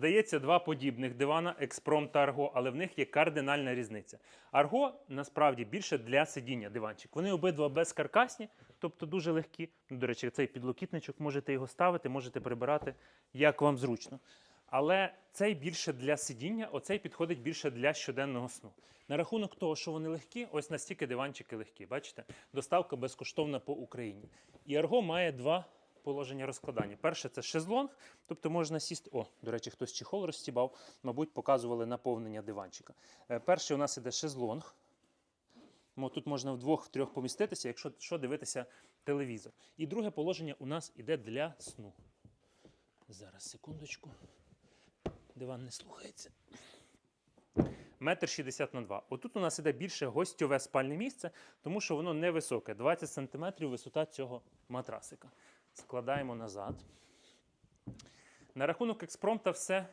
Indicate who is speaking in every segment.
Speaker 1: Здається, два подібних дивана Експром та Арго, але в них є кардинальна різниця. Арго насправді більше для сидіння диванчик. Вони обидва безкаркасні, тобто дуже легкі. Ну, До речі, цей підлокітничок можете його ставити, можете прибирати, як вам зручно. Але цей більше для сидіння, оцей підходить більше для щоденного сну. На рахунок того, що вони легкі, ось настільки диванчики легкі. Бачите? Доставка безкоштовна по Україні. І Арго має два положення розкладання. Перше це шезлонг, тобто можна сісти. О, до речі, хтось чехол розстібав, мабуть, показували наповнення диванчика. Е, Перший у нас іде шезлонг. Тут можна вдвох-втрьох поміститися, якщо що, дивитися телевізор. І друге положення у нас іде для сну. Зараз, секундочку. Диван не слухається. Метр 60 на 2. Отут у нас іде більше гостьове спальне місце, тому що воно невисоке. 20 см висота цього матрасика. Складаємо назад. На рахунок експромта все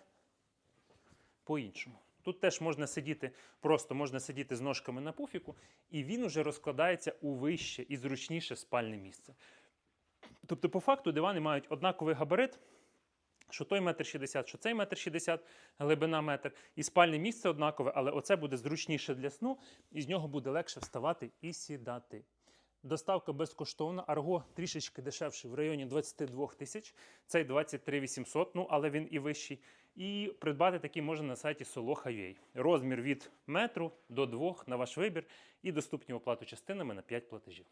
Speaker 1: по-іншому. Тут теж можна сидіти, просто можна сидіти з ножками на пуфіку, і він уже розкладається у вище і зручніше спальне місце. Тобто, по факту, дивани мають однаковий габарит, що той метр 60, що цей метр 60, глибина метр, і спальне місце однакове, але оце буде зручніше для сну, і з нього буде легше вставати і сідати. Доставка безкоштовна, арго трішечки дешевший в районі 22 тисяч, цей 23 800, ну але він і вищий. І придбати такий можна на сайті Solo.ua. Розмір від метру до 2 на ваш вибір і доступні оплату частинами на 5 платежів.